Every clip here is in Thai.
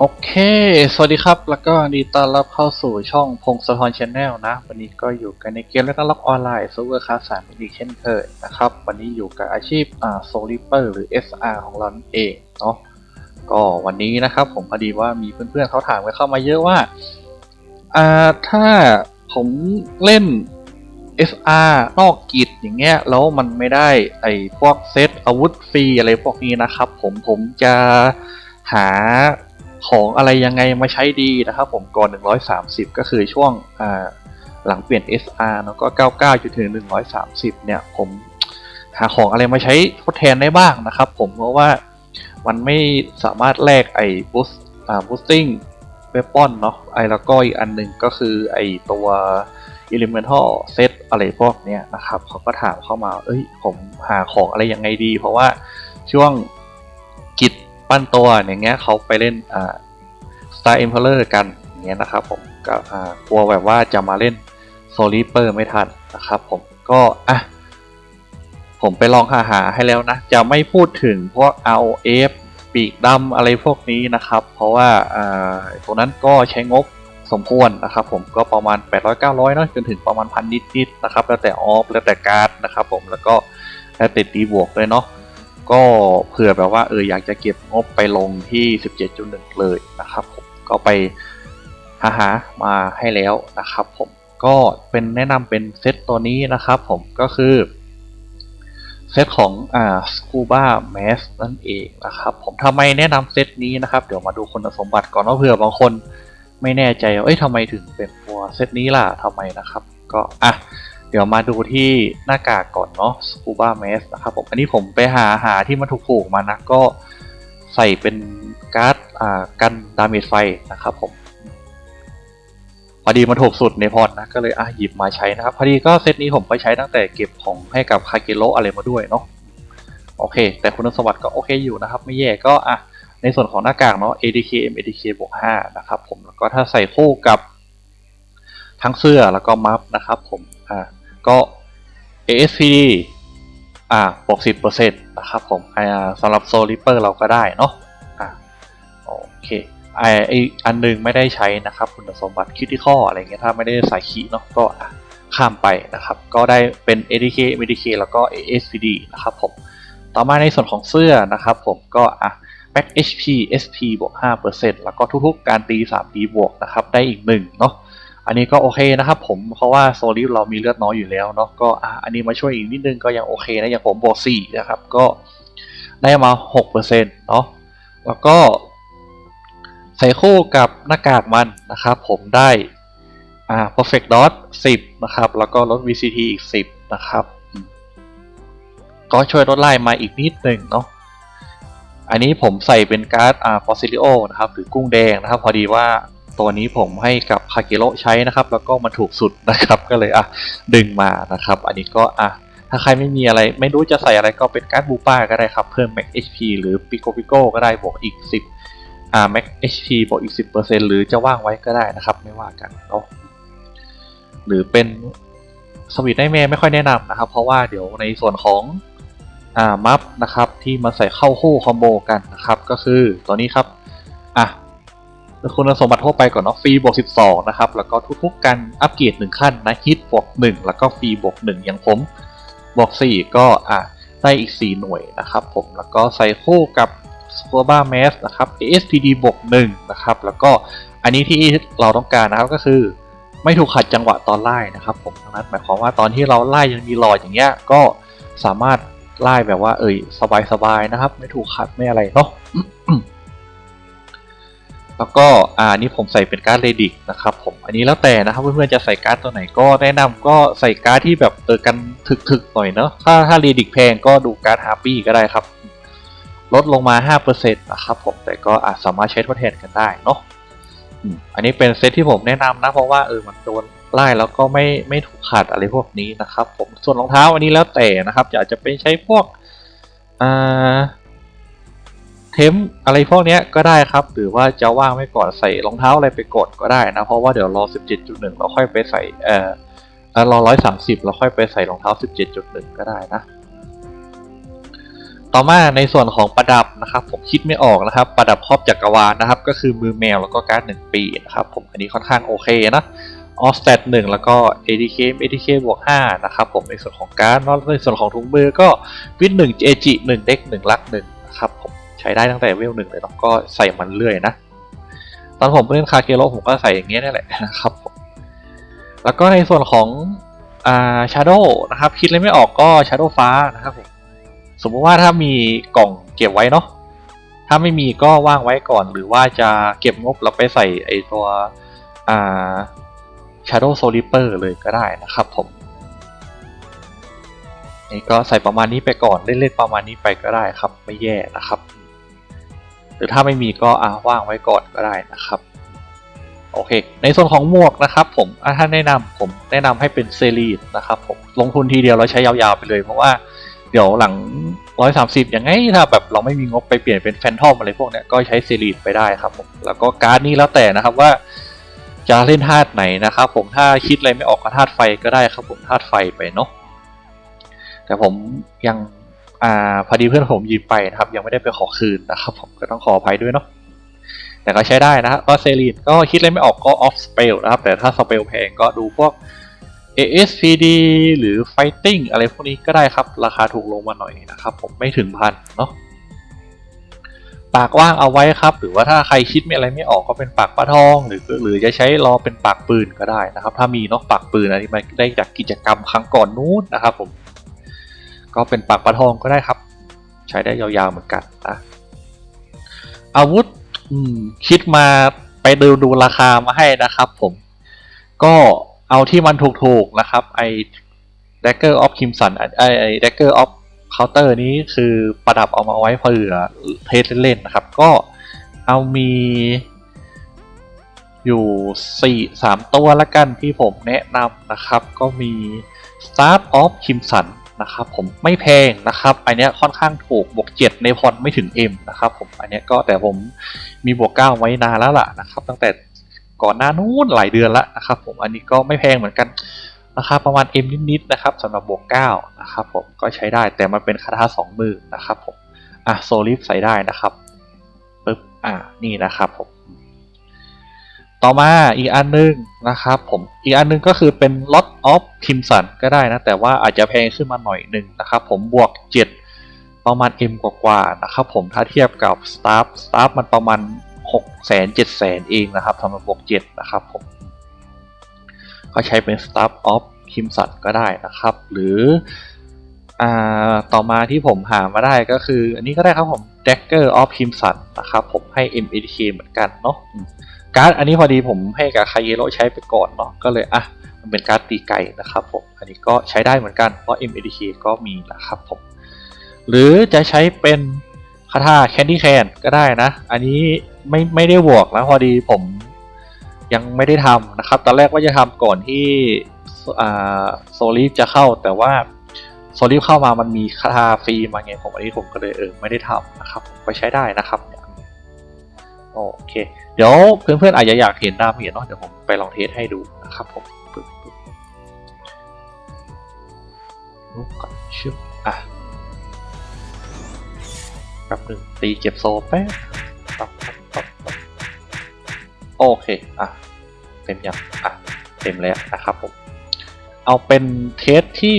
โอเค สวัสดีครับ แล้วก็ดีต้อนรับเข้าสู่ช่องพงศธรชาแนลนะ วันนี้ก็อยู่กันในเกมแล้วก็ล็อกออนไลน์ซิร์ฟเวอร์คาสสามอีกเช่นเคยนะครับ วันนี้อยู่กับอาชีพอ่าโซลิเปอร์หรือ SR ของเรานั่นเองเนาะ ก็วันนี้นะครับผมพอดีว่ามีเพื่อนๆเขาถามกันเข้ามาเยอะว่าอ่าถ้าผมเล่น SR นอกกิจอย่างเงี้ย แล้วมันไม่ได้ไอ้พวกเซตอาวุธฟรีอะไรพวกนี้นะครับ ผมผมจะหา ของอะไรยังไงมาใช้ดีนะครับผมก่อน 130 ก็คือช่วงหลังเปลี่ยน SR แล้วก็ 99จนถึง 130 เนี่ย ผมหาของอะไรมาใช้ทดแทนได้บ้างนะครับผมเพราะว่ามันไม่สามารถแลกไอ้ boost อ่า boosting weapon เนาะไอ้แล้วก็อีกอันหนึ่งก็คือไอ้ตัว elemental set อะไรพวกเนี้ยนะครับเขาก็ถามเข้ามา เอ้ย ผมหาของอะไรยังไงดี เพราะว่าช่วงกิจ ปั้นตัวอย่างเงี้ยเขาไปเล่นอ่า Star Emperor กันอย่างเงี้ยนะครับผมก็อ่ากลัวแบบว่าจะมาเล่น s o l i p e r ไม่ทันนะครับผมก็อะผมไปลองหาหาให้แล้วนะ จะไม่พูดถึงพวก ROF ปีกดำอะไรพวกนี้นะครับ เพราะว่าอ่าตรงนั้นก็ใช้งบสมควรนะครับ ผมก็ประมาณ 800 900เนอะจนถึงประมาณพันนิดๆนะครับ แล้วแต่ออฟแล้วแต่การ์ดนะครับ ผมแล้วก็แล้วแต่ตีบวกเลยเนาะ ก็เผื่อแบบว่าเอออยากจะเก็บงบไปลงที่ 17.1 เลยนะครับผมก็ไปหาหามาให้แล้วนะครับผมก็เป็นแนะนำเป็นเซตตัวนี้นะครับผมก็คือเซตของอ่า Scuba Mask นั่นเองนะครับผมทำไมแนะนำเซตนี้นะครับ เดี๋ยวมาดูคุณสมบัติก่อนว่าเผื่อบางคนไม่แน่ใจว่าเอ้ยทำไมถึงเป็นตัวเซตนี้ล่ะทำไมนะครับ ก็อะ เดี๋ยวมาดูที่หน้ากากก่อนเนาะ Scuba Mask นะครับผมอันนี้ผมไปหาหาที่มันถูกๆมานะก็ใส่เป็นการ์ดอ่ากันดาเมจไฟนะครับผมพอดีมันถูกสุดในพอร์ตนะก็เลยอะหยิบมาใช้นะครับ พอดีก็เซตนี้ผมไปใช้ตั้งแต่เก็บของให้กับคาเกโ o อะไรมาด้วยเนาะโอเค แต่คุณสมบัติก็โอเคอยู่นะครับ ไม่แย่ก็อะในส่วนของหน้ากากเนาะ ADK MADK บวก5นะครับผมแล้วก็ถ้าใส่คู่กับทั้งเสื้อแล้วก็มัฟนะครับผม อ่าก็ ASPD อ่าบวก10%นะครับผมอ่าสำหรับโซลิเปอร์เราก็ได้เนาะอ่าโอเคไอไออันหนึงไม่ได้ใช้นะครับคุณสมบัติคิดที่ข้ออะไรเงี้ยถ้าไม่ได้ใส่คีเนาะก็อะข้ามไปนะครับ ก็ได้เป็น ADK MADK แล้วก็ ASPD นะครับผมต่อมาในส่วนของเสื้อนะครับผมก็อะ Max HP SP บวก5%แล้วก็ทุกๆการตี3ตีบวกนะครับ ได้อีกหนึ่งเนาะ อันนี้ก็โอเคนะครับผมเพราะว่าโซลิฟเรามีเลือดน้อยอยู่แล้วเนาะก็อันนี้มาช่วยอีกนิดนึงก็ยังโอเคนะอย่างผมบวก4นะครับก็ได้มา6%เนาะแล้วก็ใส่คู่กับหน้ากากมันนะครับผมได้อ่า perfect dot 10 นะครับ แล้วก็ลด VCT อีก 10 นะครับ ก็ช่วยลดไล่มาอีกนิดนึงเนาะอันนี้ผมใส่เป็นการ์ดอ่าฟอสซิลิโอนะครับ หรือกุ้งแดงนะครับ พอดีว่า ตัวนี้ผมให้กับคาเกโ o ใช้นะครับ แล้วก็มันถูกสุดนะครับก็เลยอะดึงมานะครับ อันนี้ก็อะถ้าใครไม่มีอะไรไม่รู้จะใส่อะไรก็เป็นการ์ดบูป้าก็ได้ครับ เพิ่ม Max HP หรือ Pico Pico ก็ได้บวกอีก 10อ่า Max HP บวกอีก 10%หรือจะว่างไว้ก็ได้นะครับ ไม่ว่ากันเนาะหรือเป็นสวิตไนแมไม่ค่อยแนะนำนะครับ เพราะว่าเดี๋ยวในส่วนของอ่ามัฟนะครับที่มาใส่เข้าคู่คอมโบกันนะครับ ก็คือตัวนี้ครับ คุณสมบัติทั่วไปก่อนเนาะฟรีบวก 12 นะครับ แล้วก็ทุกๆการอัปเกรด1ขั้นนะฮิตบวก 1 แล้วก็ฟรีบวก 1 อย่างผมบวก 4 ก็อะได้อีก 4 หน่วยนะครับผมแล้วก็ใส่คู่กับ s c o b a m a s นะครับ ASPD บวก 1 นะครับ แล้วก็อันนี้ที่เราต้องการนะครับก็คือไม่ถูกขัดจังหวะตอนไล่นะครับผมดังนั้นหมายความว่าตอนที่เราไล่ยังมีหลอดอย่างเงี้ยก็สามารถไล่แบบว่าเอ่ยสบายๆนะครับ ไม่ถูกขัดไม่อะไรเนาะ แล้วก็อ่านี่ผมใส่เป็นการ์ดเรดิกนะครับผมอันนี้แล้วแต่นะครับเพื่อนๆจะใส่การ์ดตัวไหนก็แนะนำก็ใส่การ์ดที่แบบเออกันถึกๆหน่อยเนาะถ้าถ้าเรดิกแพงก็ดูการ์ดฮาร์ปี้ก็ได้ครับ ลดลงมา 5%นะครับผมแต่ก็อาจสามารถใช้ทดแทนกันได้เนาะอันนี้เป็นเซตที่ผมแนะนำนะเพราะว่าเออมันโดนไล่แล้วก็ไม่ไม่ถูกขัดอะไรพวกนี้นะครับ ผมส่วนรองเท้าอันนี้แล้วแต่นะครับอาจจะเป็นใช้พวกอ่า เทมอะไรพวกนี้ก็ได้ครับ หรือว่าจะว่างไว้ก่อนใส่รองเท้าอะไรไปกดก็ได้นะ เพราะว่าเดี๋ยวรอ 17.1 เราค่อยไปใส่เอ่อเอ่อรอ 130 เราค่อยไปใส่รองเท้า 17.1 ก็ได้นะ ต่อมาในส่วนของประดับนะครับ ผมคิดไม่ออกนะครับ ประดับครอบจักรวาลนะครับ ก็คือมือแมวแล้วก็การ์ดหนึ่งปีนะครับผมอันนี้ค่อนข้างโอเคนะออสแตทหนึ่งแล้วก็ ADK ADK บวกห้านะครับผมในส่วนของการ์ดแล้วในส่วนของถุงมือก็วินหนึ่งเอจิหนึ่งเด็กหนึ่งลักหนึ่งนะครับผม ใช้ได้ตั้งแต่เวลหนึ่งเลยเนาะก็ใส่มันเรื่อยนะ ตอนผมเล่นคาเกโรผมก็ใส่อย่างเงี้ยนี่แหละนะครับผมแล้วก็ในส่วนของอ่าชาโดนะครับ คิดเลยไม่ออกก็ชาโดฟ้านะครับผมสมมติว่าถ้ามีกล่องเก็บไว้เนาะถ้าไม่มีก็ว่างไว้ก่อน หรือว่าจะเก็บงบแล้วไปใส่ไอตัวอ่า Shadow s o l i p e r เลยก็ได้นะครับผมนี่ก็ใส่ประมาณนี้ไปก่อน เล่นๆประมาณนี้ไปก็ได้ครับ ไม่แย่นะครับ หรือถ้าไม่มีก็อ่าว่างไว้ก่อนก็ได้นะครับโอเค ในส่วนของหมวกนะครับผมถ้าแนะนำผมแนะนำให้เป็นเซรีนนะครับผมลงทุนทีเดียวแล้วใช้ยาวๆไปเลย เพราะว่าเดี๋ยวหลัง 130 อย่างไงถ้าแบบเราไม่มีงบไปเปลี่ยนเป็นแฟนทอมอะไรพวกเนี้ยก็ใช้เซรีนไปได้ครับผมแล้วก็การ์ดนี้แล้วแต่นะครับว่าจะเล่นธาตุไหนนะครับผมถ้าคิดอะไรไม่ออกก็ธาตุไฟก็ได้ครับผมธาตุไฟไปเนาะแต่ผมยัง อ่าพอดีเพื่อนผมยืมไปนะครับ ยังไม่ได้ไปขอคืนนะครับ ผมก็ต้องขออภัยด้วยเนาะแต่ก็ใช้ได้นะครับก็เซรีนก็คิดอะไรไม่ออกก็ออฟสเปลนะครับ แต่ถ้าสเปลแพงก็ดูพวก ASPD หรือ Fighting อะไรพวกนี้ก็ได้ครับ ราคาถูกลงมาหน่อยนะครับ ผมไม่ถึงพันเนาะปากว่างเอาไว้ครับ หรือว่าถ้าใครคิดไม่อะไรไม่ออกก็เป็นปากปลาทอง หรือหรือจะใช้รอเป็นปากปืนก็ได้นะครับ ถ้ามีเนาะปากปืนอันนี้มันได้จากกิจกรรมครั้งก่อนนู้นนะครับผม ก็เป็นปากปลาทองก็ได้ครับ ใช้ได้ยาวๆเหมือนกันนะอาวุธคิดมาไปดูดูราคามาให้นะครับผม ก็เอาที่มันถูกๆนะครับ ไอ้ Dagger of Crimson ไอ้ไอ้ Dagger of Counter นี้คือประดับเอามาไว้เผื่อเทสเล่นๆนะครับ ก็เอามีอยู่สี่สามตัวละกันที่ผมแนะนำนะครับ ก็มี Star of Crimson นะครับผมไม่แพงนะครับ อันเนี้ยค่อนข้างถูกบวก 7 ในพรไม่ถึง M นะครับผมอันเนี้ยก็แต่ผมมีบวก 9 ไว้นานแล้วล่ะนะครับ ตั้งแต่ก่อนหน้านู้นหลายเดือนแล้วนะครับผมอันนี้ก็ไม่แพงเหมือนกันราคาประมาณ M นิดๆนะครับสำหรับบวก 9 นะครับผมก็ใช้ได้แต่มันเป็นคาถาสองมือนะครับผมอะโซลิฟใส่ได้นะครับปึ๊บอะนี่นะครับผม ต่อมาอีกอันนึงนะครับผมอีกอันนึงก็คือเป็น Lot of Crimson ก็ได้นะ แต่ว่าอาจจะแพงขึ้นมาหน่อยหนึ่งนะครับผมบวก 7 ประมาณ M กว่าๆนะครับผมถ้าเทียบกับ Staff Staff มันประมาณ 6 0 0 0 0 7 0 0 0 เองนะครับสำหรับบวก 7 นะครับผมก็ใช้เป็น Staff of Crimson ก็ได้นะครับ หรืออ่าต่อมาที่ผมหามาได้ก็คือ อันนี้ก็ได้ครับผม Dagger of Crimson นะครับผมให้ MADK เหมือนกันเนาะ การ์ดอันนี้พอดีผมให้กับคาเยโรใช้ไปก่อนเนาะก็เลยอะมันเป็นการ์ดตีไก่นะครับผมอันนี้ก็ใช้ได้เหมือนกันเพราะ MADK ก็มีนะครับผมหรือจะใช้เป็นคาถาแคนดี้แคนก็ได้นะ อันนี้ไม่ไม่ได้บวกนะพอดีผมยังไม่ได้ทำนะครับ ตอนแรกว่าจะทำก่อนที่โซลิฟจะเข้าแต่ว่าโซลิฟเข้ามามันมีคาถาฟรีมาไงผมอันนี้ผมก็เลยเออไม่ได้ทำนะครับ ไปใช้ได้นะครับ โอเค เดี๋ยวเพื่อนๆอาจจะอยากเห็นดาเมจเนาะเดี๋ยวผมไปลองเทสให้ดูนะครับผมปึ๊บปึ๊บรูปก่อนชึบอะแป๊บหนึ่งตีเก็บโซแป๊บปั๊บปั๊บปั๊บโอเคอะเต็มยังอะเต็มแล้วนะครับผม เอาเป็นเทสที่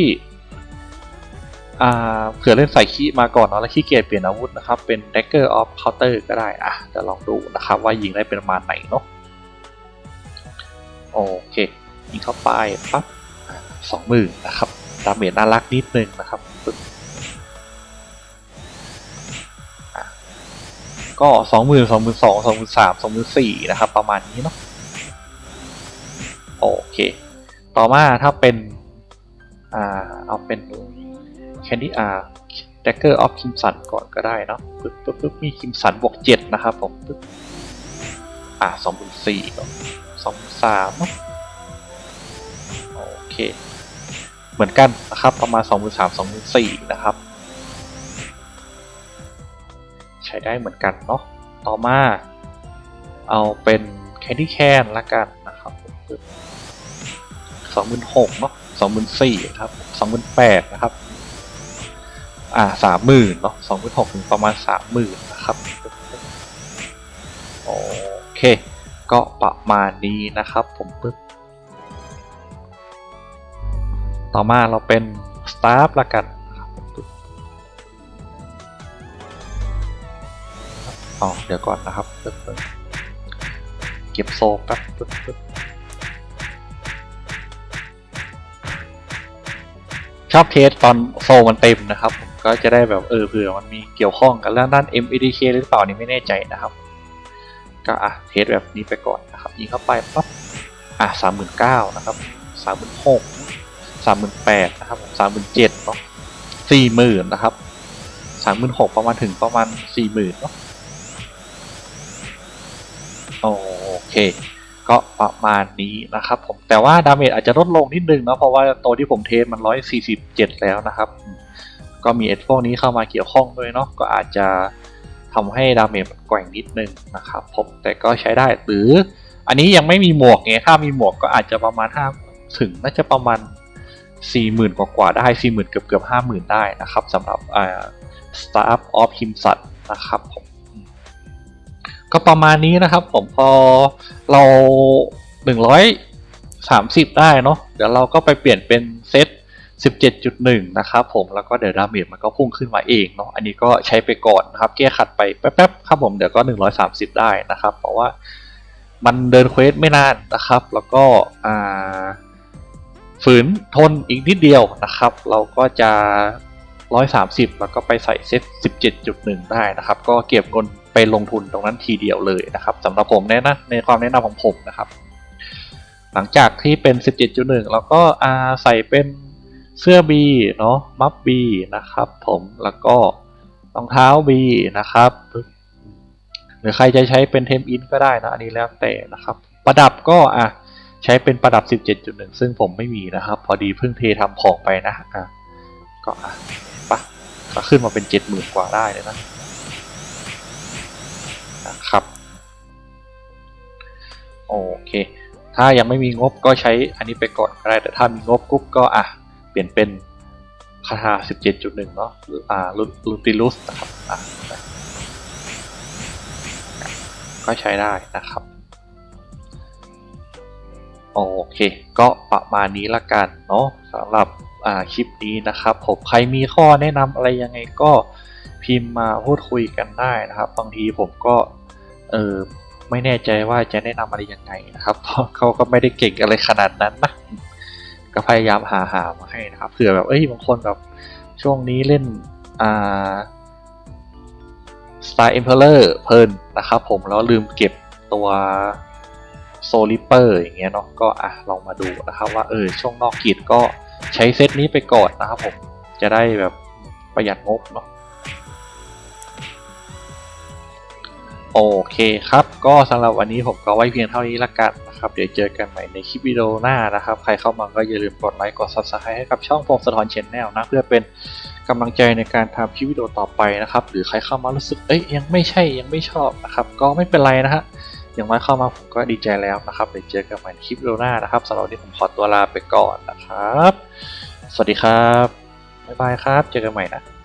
เผื่อเล่นใส่คีมาก่อนเนาะแล้วขี้เกียจเปลี่ยนอาวุธนะครับ เป็น Dagger of Counter ก็ได้อะเดี๋ยวลองดูนะครับว่ายิงได้เป็นประมาณไหนเนาะโอเคยิงเข้าไปปั๊บสองหมือนนะครับดาเมจน่ารักนิดนึงนะครับปึ๊บก็สองหมื่นสองหมื่นสองสองหมื่นสามสองหมื่นสี่นะครับ ประมาณนี้เนาะโอเค ต่อมาถ้าเป็นอ่าเอาเป็น Candy อ่า Dagger of Crimson ก่อนก็ได้เนาะปึ๊บปึ๊บปึ๊บมี Crimson บวกเจ็ดนะครับผมปึ๊บอ่าสองหมื่นสี่สองหมื่นสามโอเค เหมือนกันนะครับ ประมาณสองหมื่นสามสองหมื่นสี่นะครับ ใช้ได้เหมือนกันเนาะต่อมาเอาเป็น Candy Can ละกันนะครับสองหมื่นหกเนาะสองหมื่นสี่ครับสองหมื่นแปดนะครับ อ่าสามหมื่นเนาะสองหมื่นหกถึงประมาณสามหมื่นนะครับโอเค ก็ประมาณนี้นะครับผมปึ๊บต่อมาเราเป็นสตาฟละกันนะครับปึ๊บอ๋อเดี๋ยวก่อนนะครับปึ๊บเก็บโซ่แป๊บปึ๊บปึ๊บชอบเทสตอนโซมันเต็มนะครับผ ก็จะได้แบบเออเผื่อมันมีเกี่ยวข้องกับเรื่องด้าน MADK หรือเปล่านี่ไม่แน่ใจนะครับ ก็อะเทสแบบนี้ไปก่อนนะครับยิงเข้าไปปั๊บอะสามหมื่นเก้านะครับสามหมื่นหกสามหมื่นแปดนะครับสามหมื่นเจ็ดเนาะสี่หมื่นนะครับสามหมื่นหกประมาณถึงประมาณสี่หมื่นเนาะโอเค ก็ประมาณนี้นะครับผมแต่ว่าดาเมจอาจจะลดลงนิดนึงเนาะเพราะว่าตัวที่ผมเทสมันร้อยสี่สิบเจ็ดแล้วนะครับ ก็มีเอฟพวกนี้เข้ามาเกี่ยวข้องด้วยเนาะก็อาจจะทำให้ดาเมจมันแกว่งนิดนึงนะครับผมแต่ก็ใช้ได้หรืออันนี้ยังไม่มีหมวกไงถ้ามีหมวกก็อาจจะประมาณห้าถึงน่าจะประมาณสี่หมื่นกว่าได้สี่หมื่นเกือบเกือบห้าหมื่นได้นะครับสำหรับอ่า Startup of h i m s a t นะครับผมก็ประมาณนี้นะครับผมพอเราหนึ่งร้อยสามสิบได้เนาะเดี๋ยวเราก็ไปเปลี่ยนเป็นเซต 17.1 นะครับผมแล้วก็เดี๋ยวดาเมจมันก็พุ่งขึ้นมาเองเนาะอันนี้ก็ใช้ไปก่อนนะครับแก้ขัดไปแป๊บๆครับผมเดี๋ยวก็ 130 ได้นะครับ เพราะว่ามันเดินเควสไม่นานนะครับ แล้วก็ฝืนทนอีกนิดเดียวนะครับ เราก็จะ 130 แล้วก็ไปใส่เซต 17.1 ได้นะครับ ก็เก็บเงินไปลงทุนตรงนั้นทีเดียวเลยนะครับสำหรับผมแนะนะในความแนะนำของผมนะครับ หลังจากที่เป็น 17.1 แล้วก็ใส่เป็น เสื้อ B เนาะมัฟ B นะครับผมแล้วก็รองเท้า B นะครับ หรือใครจะใช้เป็นเทมอินก็ได้นะอันนี้แล้วแต่นะครับ ประดับก็อะใช้เป็นประดับ 17.1 ซึ่งผมไม่มีนะครับ พอดีเพิ่งเททำของไปนะอะก็อะปะก็ขึ้นมาเป็น 70,000 กว่าได้เลยนะนะครับโอเค ถ้ายังไม่มีงบก็ใช้อันนี้ไปก่อนก็ได้แต่ถ้ามีงบกุ๊บก็อะ ลี่ยนเป็นคาถา17.1 เนาะหรืออ่าลูติลุสนะครับก็ใช้ได้นะครับ โอเค ก็ประมาณนี้ละกันเนาะสำหรับอ่าคลิปนี้นะครับ ผมใครมีข้อแนะนำอะไรยังไงก็พิมพ์มาพูดคุยกันได้นะครับ บางทีผมก็เออไม่แน่ใจว่าจะแนะนำอะไรยังไงนะครับเพราะเขาก็ไม่ได้เก่งอะไรขนาดนั้นนะ ก็พยายามหาหามาให้นะครับเผื่อแบบเอ้ยบางคนแบบช่วงนี้เล่นอ่า Star Emperor เพลินนะครับผมแล้วลืมเก็บตัวโซลิเปอร์อย่างเงี้ยเนาะก็อะลองมาดูนะครับว่าเออช่วงนอกกีดก็ใช้เซตนี้ไปก่อนนะครับผมจะได้แบบประหยัดงบเนาะโอเคครับ ก็สำหรับวันนี้ผมก็ไว้เพียงเท่านี้ละกัน นะครับ เดี๋ยวเจอกันใหม่ในคลิปวิดีโอหน้านะครับ ใครเข้ามาก็อย่าลืมกดไลค์กด subscribe ให้กับช่องพงสะท้อนชแนลนะ เพื่อเป็นกำลังใจในการทำคลิปวิดีโอต่อไปนะครับ หรือใครเข้ามารู้สึกเอ้ยยังไม่ใช่ยังไม่ชอบนะครับ ก็ไม่เป็นไรนะฮะอย่างน้อยเข้ามาผมก็ดีใจแล้วนะครับเดี๋ยวเจอกันใหม่ในคลิปวิดีโอหน้านะครับสำหรับวันนี้ผมขอตัวลาไปก่อนนะครับ สวัสดีครับบ๊ายบายครับ เจอกันใหม่นะ